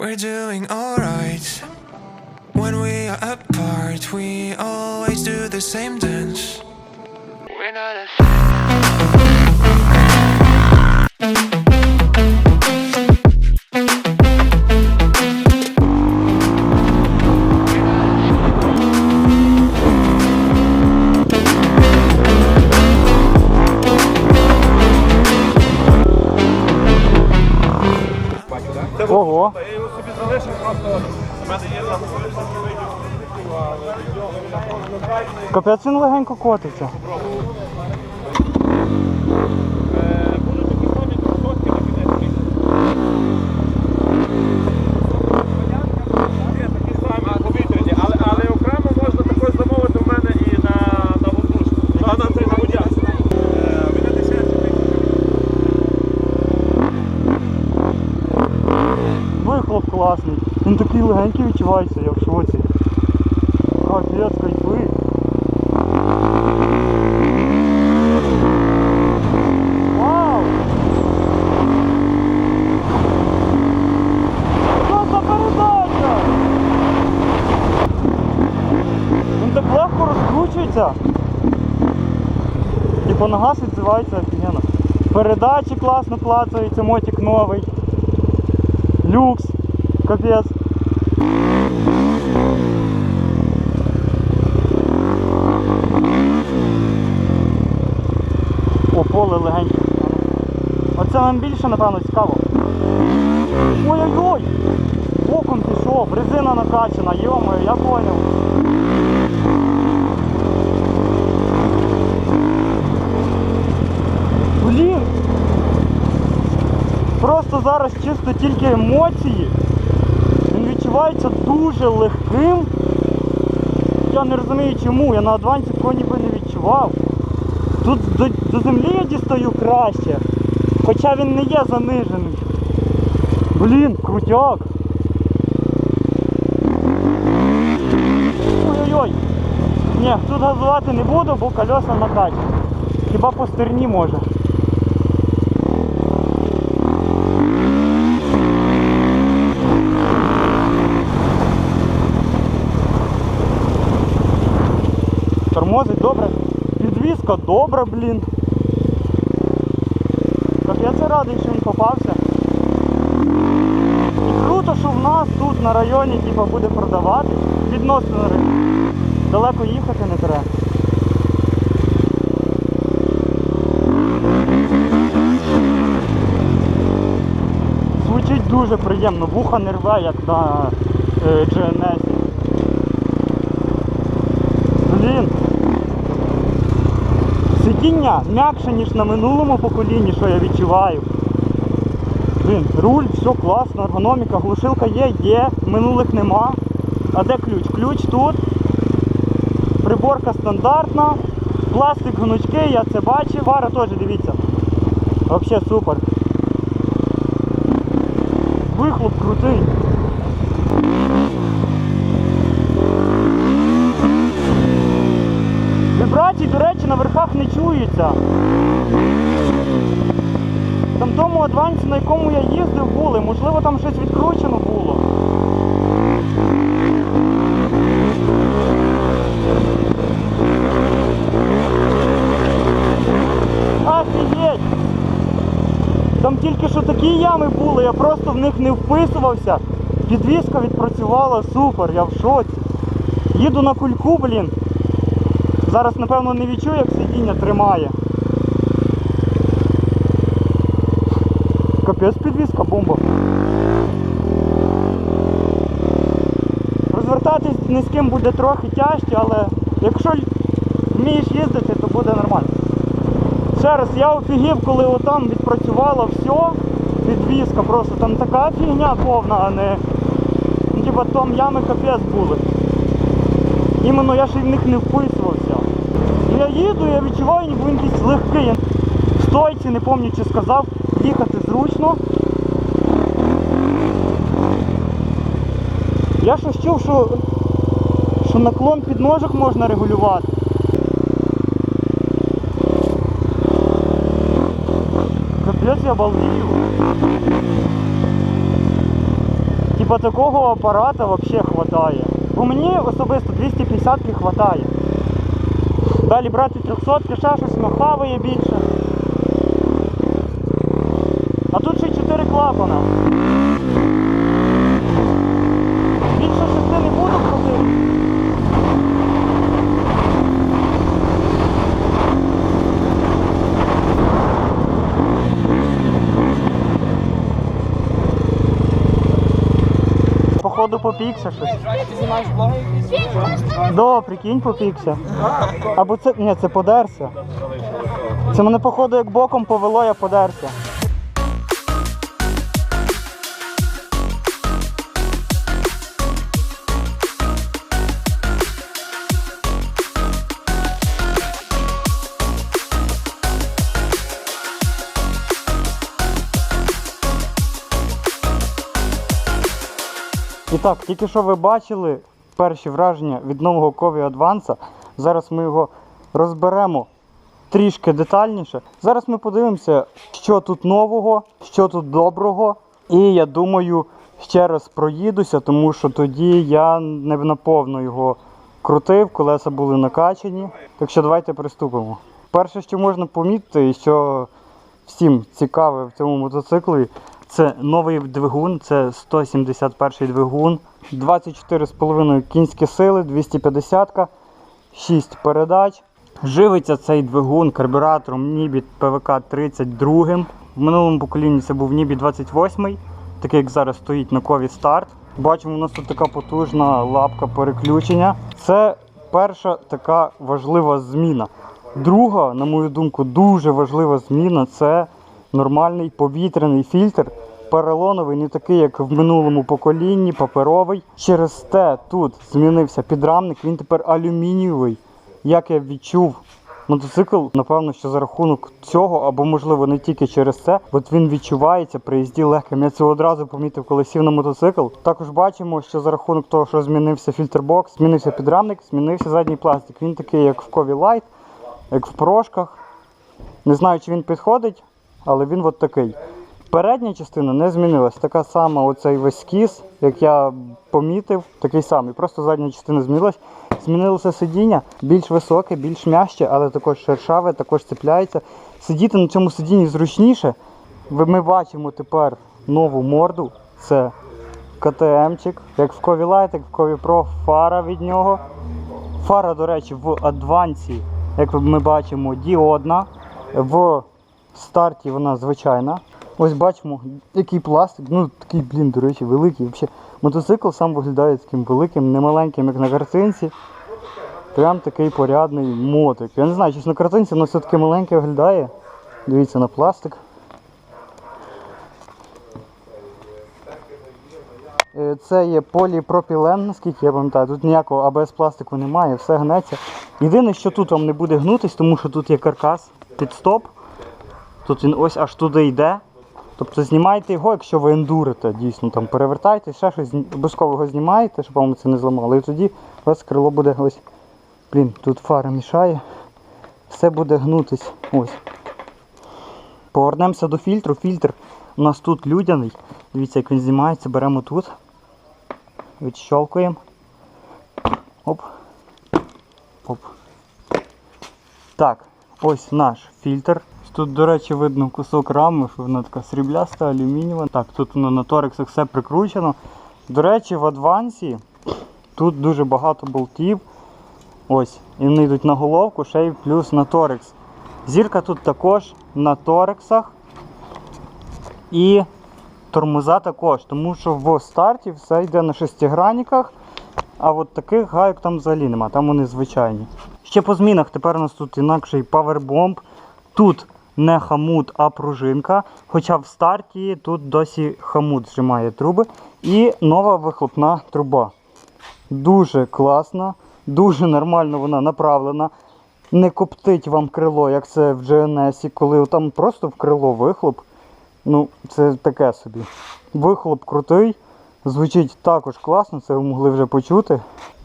We're doing alright. When we are apart, we always do the same dance. We're not a Е, Він не дешевший. Вихлоп класний. Він такий легенький відчувається, я в шоці. Капець, кайфи. Вау! Що за передача? Він так легко розкручується. І по ногах відзивається офігенно. Передачі класно клацаються, мотик новий. Люкс. Капець. О, поле легеньке. Оце нам більше, напевно, цікаво. Ой-ой-ой! Боком пішов, резина накачана, йомою, я поняв. Блін! Просто зараз чисто тільки емоції. Він відчувається дуже легким. Я не розумію чому, я на адвансі такого ніби не відчував. Тут до, до землі я дістаю краще, хоча він не є занижений. Блін, крутяк. Ой-ой-ой. Ні, тут газувати не буду, бо колеса накачані. Хіба по стерні може. Тормозить добре. Підвізка добра, блін. Я радий, що він попався. І круто, що в нас тут на районі типа, буде продавати. Відносно далеко їхати не треба. Звучить дуже приємно, вуха не рве, як на е, GNS. Блін. Сидіння м'якше, ніж на минулому поколінні, що я відчуваю. Блін, руль, все класно, ергономіка, глушилка є, є, минулих нема. А де ключ? Ключ тут. Приборка стандартна. Пластик гнучки, я це бачив. Фара теж дивіться. Взагалі супер. Вихлоп крутий. Вібрацій, до речі, на чується. Там тому адвансі, на якому я їздив, були. Можливо, там щось відкручено було. Там тільки що такі ями були, я просто в них не вписувався. Підвізка відпрацювала супер, я в шоці. Їду на кульку, блін. Зараз, напевно, не відчую, як сидіння тримає. Капець підвізка, бомба. Розвертатись не з ким буде трохи тяжче, але якщо вмієш їздити, то буде нормально. Ще раз, я офігів, коли отам відпрацювало все, підвізка просто, там така фігня повна, а не... Ну, типа там ями капець були. Іменно я ще в них не вписувався. Я їду, я відчуваю, ніби він якийсь легкий. Стойці, не пам'ятаю, чи сказав, їхати зручно. Я щось чув, що, що наклон підножок можна регулювати. Капець я балдію. Типа такого апарата взагалі хватає. Бо мені особисто 250 хватає. Далі брати 300 ще щось ну, хаває більше. А тут ще 4 клапана. Більше шести не буду крутити. Походу попікся щось. Ти знімаєш блоги Да, прикинь, попікся. Або це. Ні, це подерся. Це мене, походу, як боком повело, я подерся. І так, тільки що ви бачили перші враження від нового Кові Advance. Зараз ми його розберемо трішки детальніше. Зараз ми подивимося, що тут нового, що тут доброго. І я думаю, ще раз проїдуся, тому що тоді я не наповно його крутив, колеса були накачані. Так що давайте приступимо. Перше, що можна помітити, і що всім цікаве в цьому мотоциклі, це новий двигун, це 171 двигун, 24,5 кінські сили, 250, 6 передач. Живиться цей двигун карбюратором Nibit PVK 32. В минулому поколінні це був Nibit 28, такий як зараз стоїть на кові старт. Бачимо, у нас тут така потужна лапка переключення. Це перша така важлива зміна. Друга, на мою думку, дуже важлива зміна це нормальний повітряний фільтр. Поролоновий, не такий, як в минулому поколінні, паперовий. Через те тут змінився підрамник, він тепер алюмінієвий. Як я відчув мотоцикл, напевно, що за рахунок цього, або можливо не тільки через це, от він відчувається при їзді легким. Я це одразу помітив, коли сів на мотоцикл. Також бачимо, що за рахунок того, що змінився фільтрбокс, змінився підрамник, змінився задній пластик. Він такий, як в Кові Light, як в порошках. Не знаю, чи він підходить, але він от такий. Передня частина не змінилась. Така сама оцей весь скіз, як я помітив, такий самий. Просто задня частина змінилась. Змінилося сидіння, більш високе, більш м'яще, але також шершаве, також цепляється. Сидіти на цьому сидінні зручніше. Ми бачимо тепер нову морду. Це КТМчик, як в Кові Light, як в Кові Pro, фара від нього. Фара, до речі, в адвансі, як ми бачимо, діодна. В старті вона звичайна. Ось бачимо, який пластик, ну такий, блін, до речі, великий. Вообще, мотоцикл сам виглядає таким великим, не маленьким, як на картинці. Прям такий порядний мотик. Я не знаю, чи на картинці воно все-таки маленьке виглядає. Дивіться на пластик. Е, Це є поліпропілен, наскільки я пам'ятаю. Тут ніякого АБС пластику немає, все гнеться. Єдине, що тут вам не буде гнутись, тому що тут є каркас під стоп. Тут він ось аж туди йде. Тобто знімайте його, якщо ви ендурите, дійсно там перевертайте, ще щось, обов'язково його знімаєте, щоб вам це не зламало. І тоді у вас крило буде ось. Блін, тут фара мішає. Все буде гнутись. Ось. Повернемося до фільтру. Фільтр у нас тут людяний. Дивіться, як він знімається, беремо тут. Відщолкуємо. Оп. Оп. Так, ось наш фільтр. Тут, до речі, видно кусок рами, що вона така срібляста, алюмінієва. Так, тут воно на торексах все прикручено. До речі, в адвансі тут дуже багато болтів. Ось, і вони йдуть на головку, ще й плюс на торекс. Зірка тут також на торексах. І тормоза також, тому що в старті все йде на шестигранниках, а от таких гайок там взагалі нема, там вони звичайні. Ще по змінах тепер у нас тут інакший павербомб. Тут не хамут, а пружинка. Хоча в старті тут досі хамут зжимає труби. І нова вихлопна труба. Дуже класна, дуже нормально вона направлена. Не коптить вам крило, як це в GNS, коли там просто в крило вихлоп. Ну, це таке собі. Вихлоп крутий, звучить також класно, це ви могли вже почути.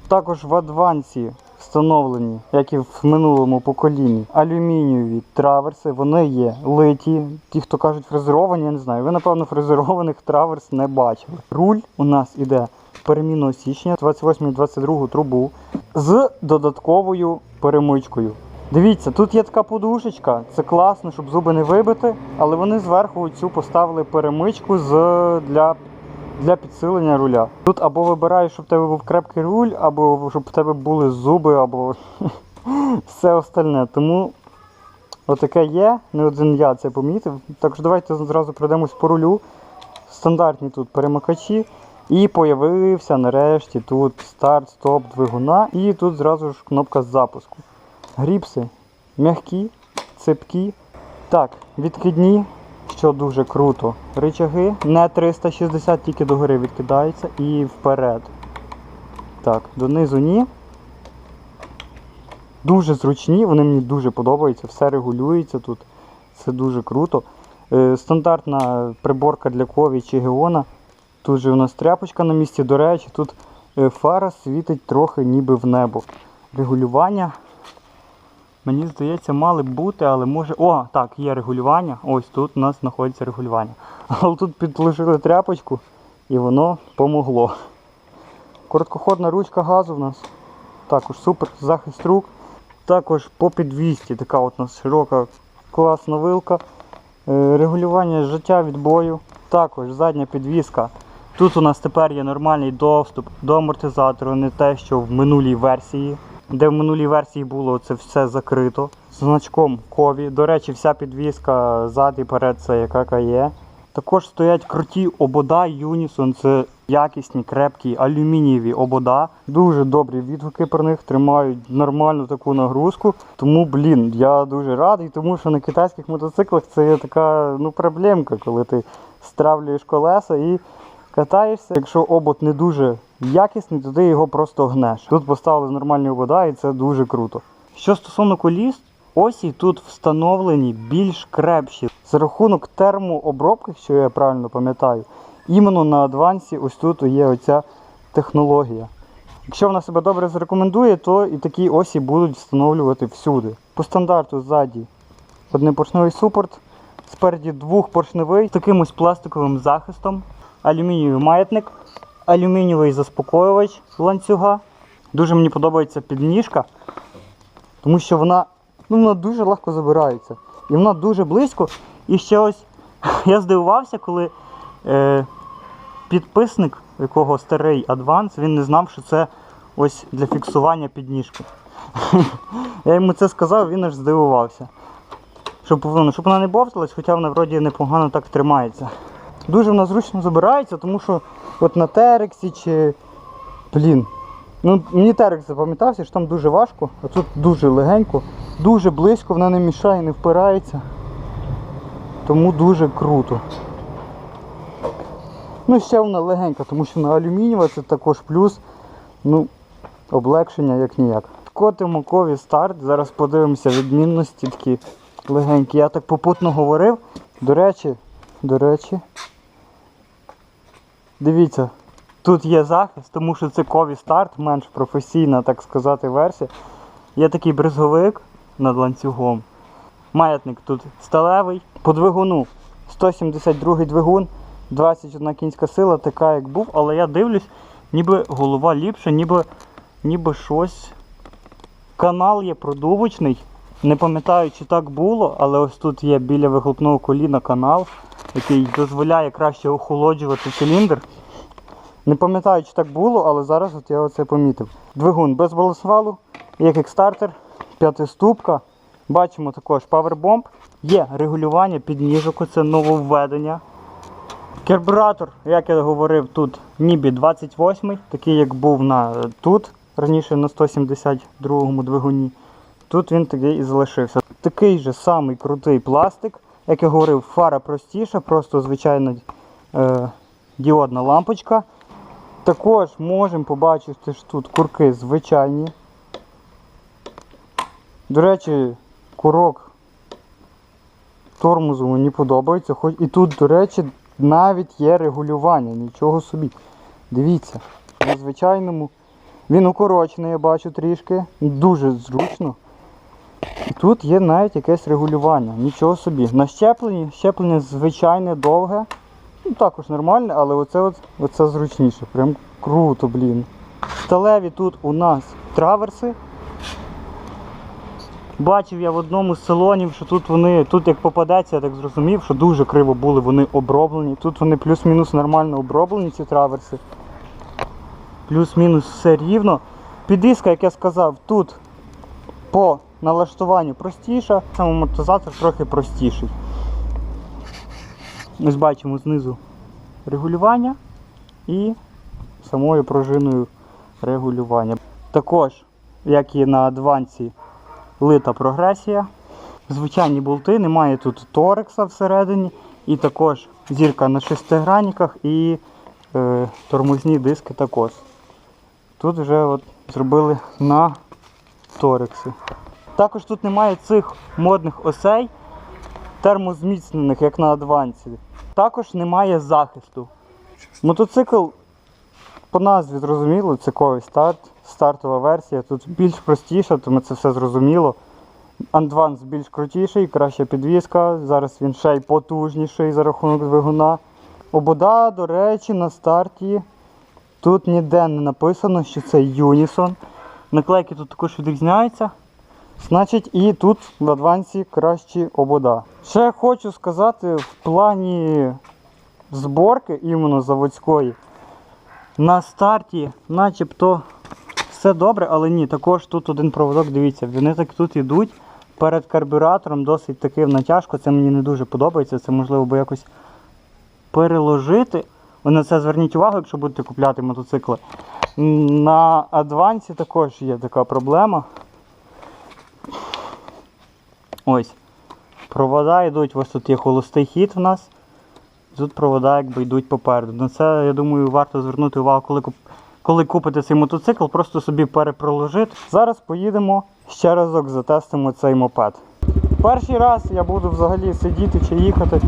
Також в адвансі встановлені, як і в минулому поколінні, алюмінієві траверси. Вони є литі. Ті, хто кажуть фрезеровані, я не знаю. Ви, напевно, фрезерованих траверс не бачили. Руль у нас іде перемінного січня 28-22 трубу з додатковою перемичкою. Дивіться, тут є така подушечка, це класно, щоб зуби не вибити, але вони зверху цю поставили перемичку з, для, для підсилення руля. Тут або вибираєш, щоб в тебе був крепкий руль, або щоб в тебе були зуби, або все остальне. Тому отаке є, не один я це помітив. Так що давайте зразу пройдемось по рулю. Стандартні тут перемикачі. І появився нарешті тут старт, стоп двигуна, і тут зразу ж кнопка запуску. Гріпси м'які, цепкі. Так, відкидні, що дуже круто. Ричаги не 360, тільки догори відкидаються і вперед. Так, донизу ні. Дуже зручні, вони мені дуже подобаються, все регулюється тут. Це дуже круто. Е, стандартна приборка для кові чи геона. Тут же у нас тряпочка на місці. До речі, тут е, фара світить трохи ніби в небо. Регулювання. Мені здається, мали б бути, але може. О, так, є регулювання. Ось тут у нас знаходиться регулювання. Але тут підложили тряпочку і воно помогло. Короткоходна ручка газу в нас. Також супер захист рук. Також по підвісті така от у нас широка класна вилка. Е, Регулювання життя відбою. Також задня підвіска. Тут у нас тепер є нормальний доступ до амортизатору, не те, що в минулій версії, де в минулій версії було це все закрито. З значком кові. До речі, вся підвіска зад і перед це яка є. Також стоять круті обода Unison. Це якісні, крепкі алюмінієві обода. Дуже добрі відгуки про них, тримають нормальну таку нагрузку. Тому, блін, я дуже радий, тому що на китайських мотоциклах це є така ну, проблемка, коли ти стравлюєш колеса і катаєшся. Якщо обод не дуже якісний, то ти його просто гнеш. Тут поставили нормальні обода і це дуже круто. Що стосовно коліс, осі тут встановлені більш крепші. За рахунок термообробки, що я правильно пам'ятаю, іменно на адвансі ось тут є оця технологія. Якщо вона себе добре зарекомендує, то і такі осі будуть встановлювати всюди. По стандарту ззаді однопоршневий супорт, спереді двохпоршневий з таким ось пластиковим захистом, алюмінієвий маятник, алюмінієвий заспокоювач ланцюга. Дуже мені подобається підніжка, тому що вона, ну, вона дуже легко забирається. І вона дуже близько. І ще ось я здивувався, коли е, підписник, якого старий адванс, він не знав, що це ось для фіксування підніжки. Я йому це сказав, він аж здивувався. Щоб, ну, щоб вона не бовталась, хоча вона вроді непогано так тримається. Дуже вона зручно забирається, тому що от на Терексі чи. Блін. Ну, мені Терекс запам'ятався, що там дуже важко, а тут дуже легенько, дуже близько, вона не мішає, не впирається. Тому дуже круто. Ну, ще вона легенька, тому що вона алюмінієва, це також плюс. Ну, облегшення як ніяк. Котимо кові старт. Зараз подивимося відмінності такі легенькі. Я так попутно говорив. До речі, до речі. Дивіться, тут є захист, тому що це кові старт, менш професійна, так сказати, версія. Є такий бризговик над ланцюгом. Маятник тут сталевий. По двигуну 172 двигун, 21 кінська сила, така як був, але я дивлюсь, ніби голова ліпша, ніби, ніби щось. Канал є продувочний. Не пам'ятаю, чи так було, але ось тут є біля вихлопного коліна канал, який дозволяє краще охолоджувати циліндр. Не пам'ятаю, чи так було, але зараз от я оце помітив. Двигун без балансвалу, є кікстартер, п'ятиступка. Бачимо також павербомб. Є регулювання підніжок, це нововведення. Карбюратор, як я говорив, тут ніби 28 такий як був на тут, раніше на 172 му двигуні. Тут він такий і залишився. Такий же самий крутий пластик. Як я говорив, фара простіша, просто звичайна е, діодна лампочка. Також можемо побачити, що тут курки звичайні. До речі, курок тормозу мені подобається. Хоч і тут, до речі, навіть є регулювання, нічого собі. Дивіться, на звичайному Він укорочений, я бачу трішки. Дуже зручно. Тут є навіть якесь регулювання. Нічого собі. На щепленні, щеплення звичайне довге. Ну, також нормальне, але оце, от, оце зручніше. Прям круто, блін. Сталеві тут у нас траверси. Бачив я в одному з салонів, що тут вони, тут як попадеться, я так зрозумів, що дуже криво були вони оброблені. Тут вони плюс-мінус нормально оброблені, ці траверси. Плюс-мінус все рівно. Підвіска, як я сказав, тут по налаштуванню простіша, сам амортизатор трохи простіший. Ось бачимо знизу регулювання і самою пружиною регулювання. Також, як і на адвансі, лита прогресія. Звичайні болти, немає тут торекса всередині. І також зірка на шестигранниках і е, тормозні диски також. Тут вже от зробили на торекси. Також тут немає цих модних осей, термозміцнених, як на адвансі. Також немає захисту. Мотоцикл по назві зрозуміло, це ковий старт, стартова версія. Тут більш простіша, тому це все зрозуміло. Адванс більш крутіший, краща підвізка. Зараз він ще й потужніший за рахунок двигуна. Обода, до речі, на старті тут ніде не написано, що це Юнісон. Наклейки тут також відрізняються. Значить, і тут в адвансі кращі обода. Ще хочу сказати в плані зборки іменно заводської. На старті начебто все добре, але ні, також тут один проводок, дивіться, вони так тут йдуть перед карбюратором, досить таки в натяжку. Це мені не дуже подобається. Це можливо би якось переложити. Ви на це зверніть увагу, якщо будете купляти мотоцикли. На адвансі також є така проблема. Ось. Провода йдуть, ось тут є холостий хід в нас. Тут провода якби йдуть попереду. На це, я думаю, варто звернути увагу, коли, коли купите цей мотоцикл, просто собі перепроложити. Зараз поїдемо ще разок затестимо цей мопед. Перший раз я буду взагалі сидіти чи їхати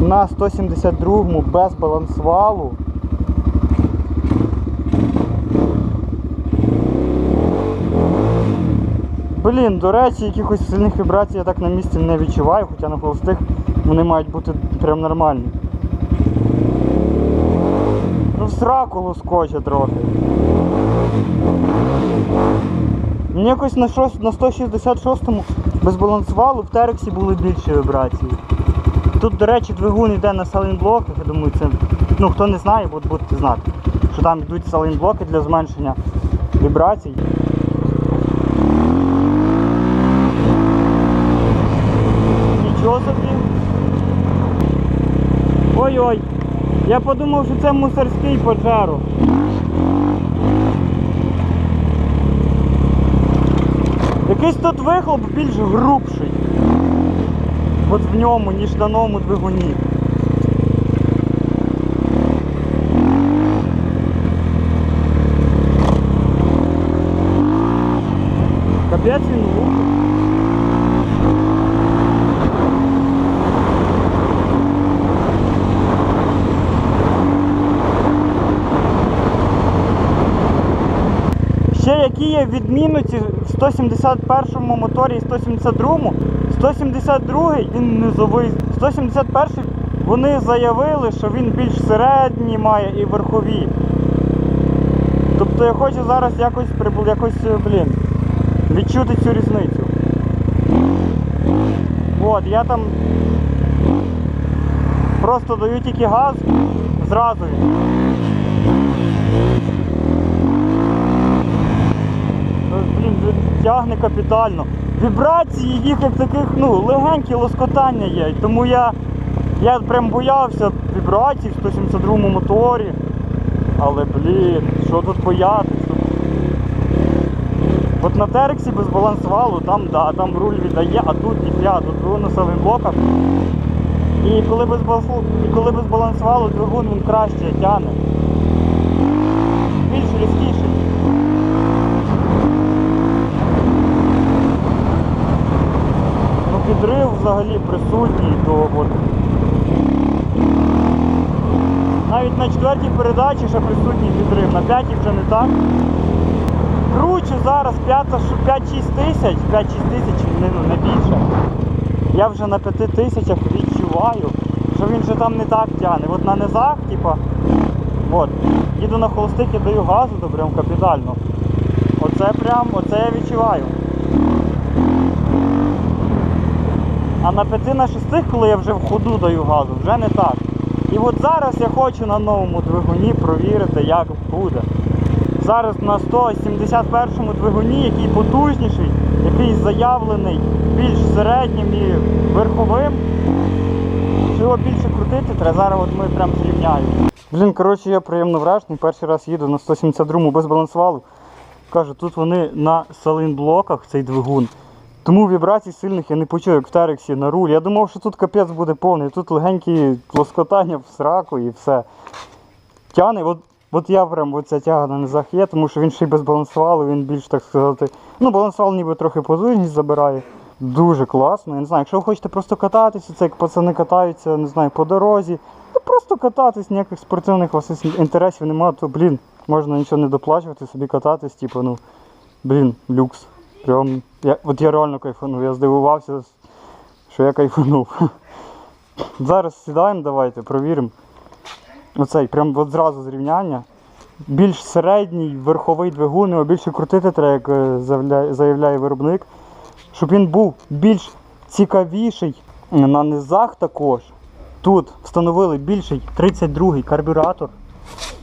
на 172-му без балансвалу. Блін, до речі, якихось сильних вібрацій я так на місці не відчуваю, хоча на холостих вони мають бути прям нормальні. Ну, в сраку лоскоче трохи. Мені якось на, на 166-му без балансвалу в Терексі були більші вібрації. Тут, до речі, двигун йде на салінблоках, я думаю, це. Ну хто не знає, бу- будете знати. Що там йдуть салінблоки для зменшення вібрацій. Нічого собі. Ой-ой. Я подумав, що це мусорський поджару. Якийсь тут вихлоп більш грубший. От в ньому, ніж на новому двигуні. Капець він лупить. Ще які є відмінності в 171 моторі і 172, му 172 він низовий. 171 вони заявили, що він більш середній має і верхові. Тобто я хочу зараз якось якось, е, блін, відчути цю різницю. От, я там просто даю тільки газ зразу. Ну, Блін, тягне капітально. Вібрації їх як таких, ну, легенькі лоскотання є. Тому я, я прям боявся вібрацій в 172 моторі. Але блін, що тут боятись? От на Терексі без балансвалу, там, да, там руль віддає, а тут ніфіга, тут двигун на самих блоках. І коли без, і коли без балансвалу двигун він краще тягне. Більш різкіший. Підрив взагалі присутній, то от. Навіть на четвертій передачі ще присутній підрив, на п'ятій вже не так. Кручу зараз 5-6 тисяч, 5-6 тисяч, не, ну, не більше. Я вже на 5 тисячах відчуваю, що він вже там не так тягне. От на низах, типа, от, їду на холостик і даю газу, то прям капітально. Оце прям, оце я відчуваю. А на 5 на 6, коли я вже в ходу даю газу, вже не так. І от зараз я хочу на новому двигуні провірити, як буде. Зараз на 171 двигуні, який потужніший, який заявлений більш середнім і верховим. Що його більше крутити, треба зараз от ми прям зрівняємо. Блін, коротше, я приємно вражений. Перший раз їду на 172 без балансвалу. Кажу, тут вони на салінблоках цей двигун. Тому вібрацій сильних я не почув, як в Терексі на руль. Я думав, що тут капець буде повний. Тут легенькі лоскотання в сраку і все. Тяне, от, от я прям оця тяга на низах є, тому що він ще й без балансвалу, він більш так сказати. Ну, балансвал ніби трохи потужність забирає. Дуже класно. Я не знаю, якщо ви хочете просто кататися, це як пацани катаються, не знаю, по дорозі. Ну просто кататись, ніяких спортивних вас інтересів немає, то блін, можна нічого не доплачувати, собі кататись, типу, ну, блін, люкс. Прям, я, от я реально кайфанув, я здивувався, що я кайфанув. Зараз сідаємо, давайте, провіримо. Оцей, прям от зразу зрівняння. Більш середній верховий двигун, його більше крутити треба, як е, заявляє, заявляє виробник. Щоб він був більш цікавіший на низах також. Тут встановили більший 32-й карбюратор.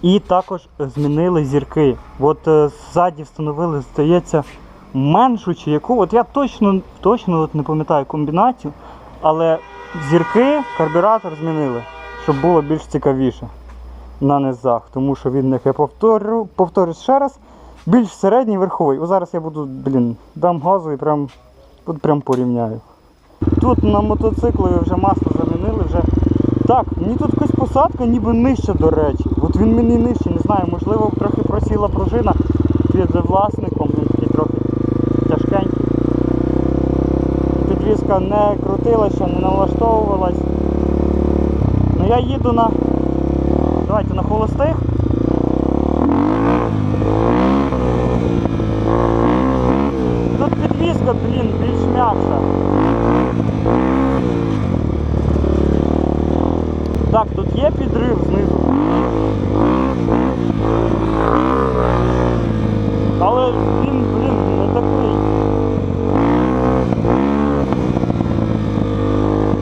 І також змінили зірки. От е, ззаді встановили, здається, меншу чи яку. От я точно, точно от не пам'ятаю комбінацію, але зірки карбюратор змінили, щоб було більш цікавіше на низах. Тому що він, як я повторю, повторюсь ще раз, більш середній верховий. О, зараз я буду, блін, дам газу і прям, от прям порівняю. Тут на мотоциклові вже масло замінили, вже так, мені тут якась посадка ніби нижча, до речі. От він мені нижче, не знаю, можливо, трохи просіла пружина під власником, він такий трохи тяжкенький. Підвізка не крутилася, не налаштовувалась. Ну я їду на. Давайте на холостих. Тут підвізка, блін, більш м'якша. Так, тут є підрив знизу. Але він, блін, не такий.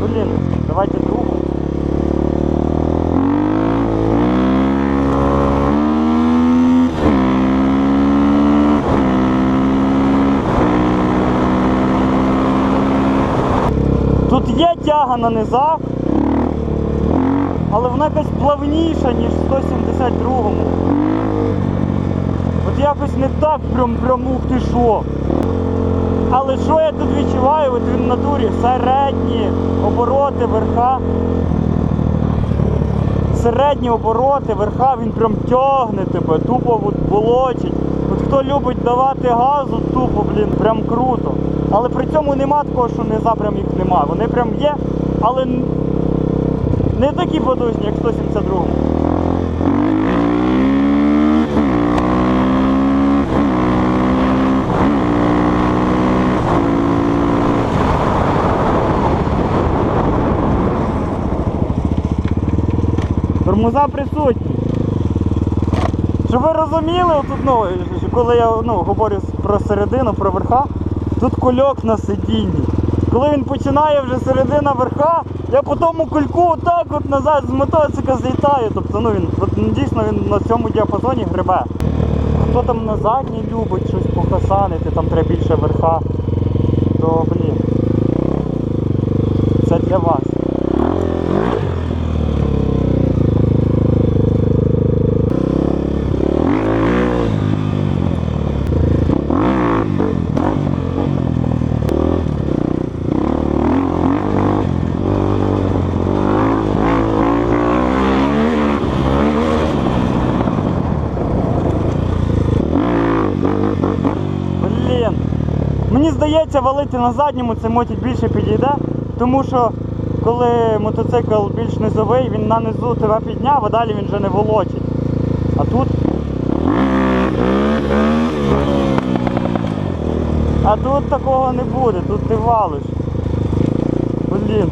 Блін, давайте другу. Тут є тяга на низах, але вона якась плавніша, ніж в 172-му. От якось не так прям прям ух ти що. Але що я тут відчуваю, от він в натурі середні обороти верха. Середні обороти верха, він прям тягне тебе, тупо от болочить. От хто любить давати газу, тупо, блін, прям круто. Але при цьому нема такого, що низа прям їх нема. Вони прям є, але не такі потужні, як в 172. Тормоза присутні. Щоб ви розуміли, тут, ну, коли я ну, говорю про середину, про верха, тут кульок на сидінні. Коли він починає вже середина верха, я по тому кульку отак от назад з мотоцикла злітаю. Тобто ну, він, от, ну, дійсно він на цьому діапазоні грибе. Хто там на задній любить щось похасанити, там треба більше верха, то блін. Це для вас. Блін. Мені здається, валити на задньому це мотик більше підійде, тому що коли мотоцикл більш низовий, він на низу тебе підняв, а далі він вже не волочить. А тут. А тут такого не буде, тут ти валиш. Блін.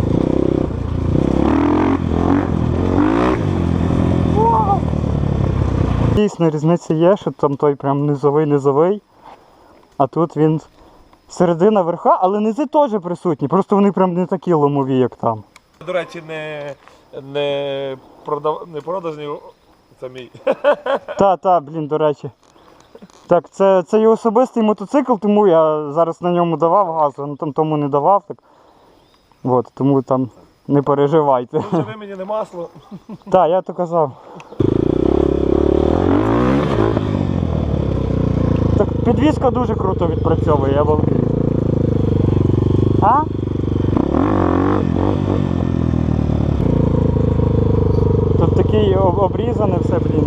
Дійсно, різниця є, що там той прям низовий-низовий, а тут він середина верха, але низи теж присутні, просто вони прям не такі ломові, як там. До речі, не, не, продав, не продажні, це мій. Та, та, блін, до речі. Так, це, це є особистий мотоцикл, тому я зараз на ньому давав газ, а там тому не давав. Так. От, тому там не переживайте. Живи мені не масло. Так, я то казав. підвізка дуже круто відпрацьовує, я. А? Тут такий об- обрізане все, блін.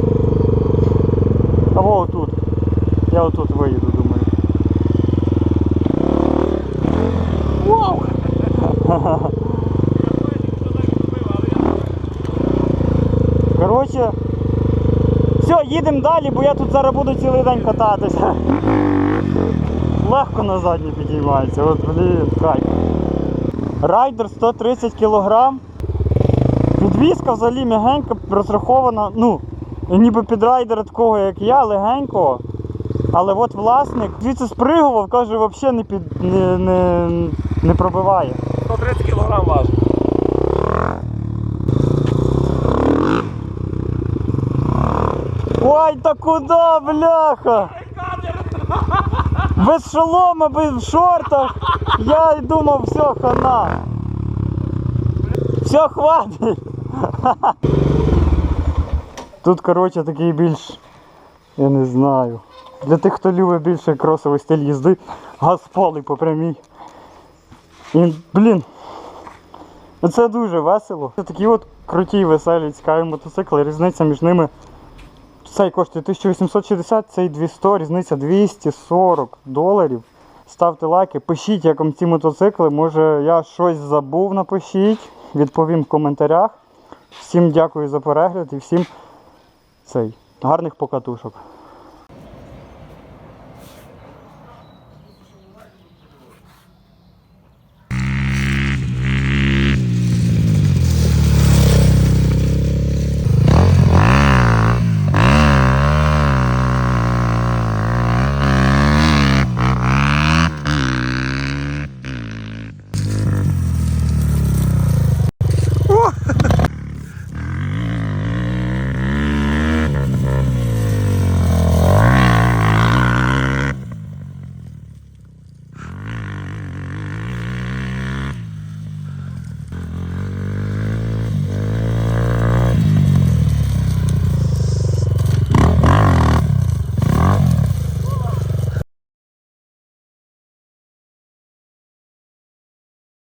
А во отут. Я отут виїду, думаю. Вау! Коротше, все, їдемо далі, бо я тут зараз буду цілий день кататися. Легко на задній підіймається, от блін, кайф. Райдер 130 кг. Підвізка взагалі м'ягенька, розрахована, ну, ніби під райдера такого, як я, легенького. Але от власник звідси спригував, каже, взагалі не, під, не, не, не пробиває. 130 кг важить. Ой, та куди, бляха? Без шолома, без шортах. Я й думав, все, хана. Все, хватить. Тут, коротше, такий більш, я не знаю. Для тих, хто любить більше кросовий стиль їзди, газ полий по прямій. І, блін, це дуже весело. Це такі от круті, веселі, цікаві мотоцикли. Різниця між ними цей коштує 1860, цей 200, різниця 240 доларів. Ставте лайки, пишіть, як вам ці мотоцикли. Може я щось забув, напишіть. Відповім в коментарях. Всім дякую за перегляд і всім цей гарних покатушок.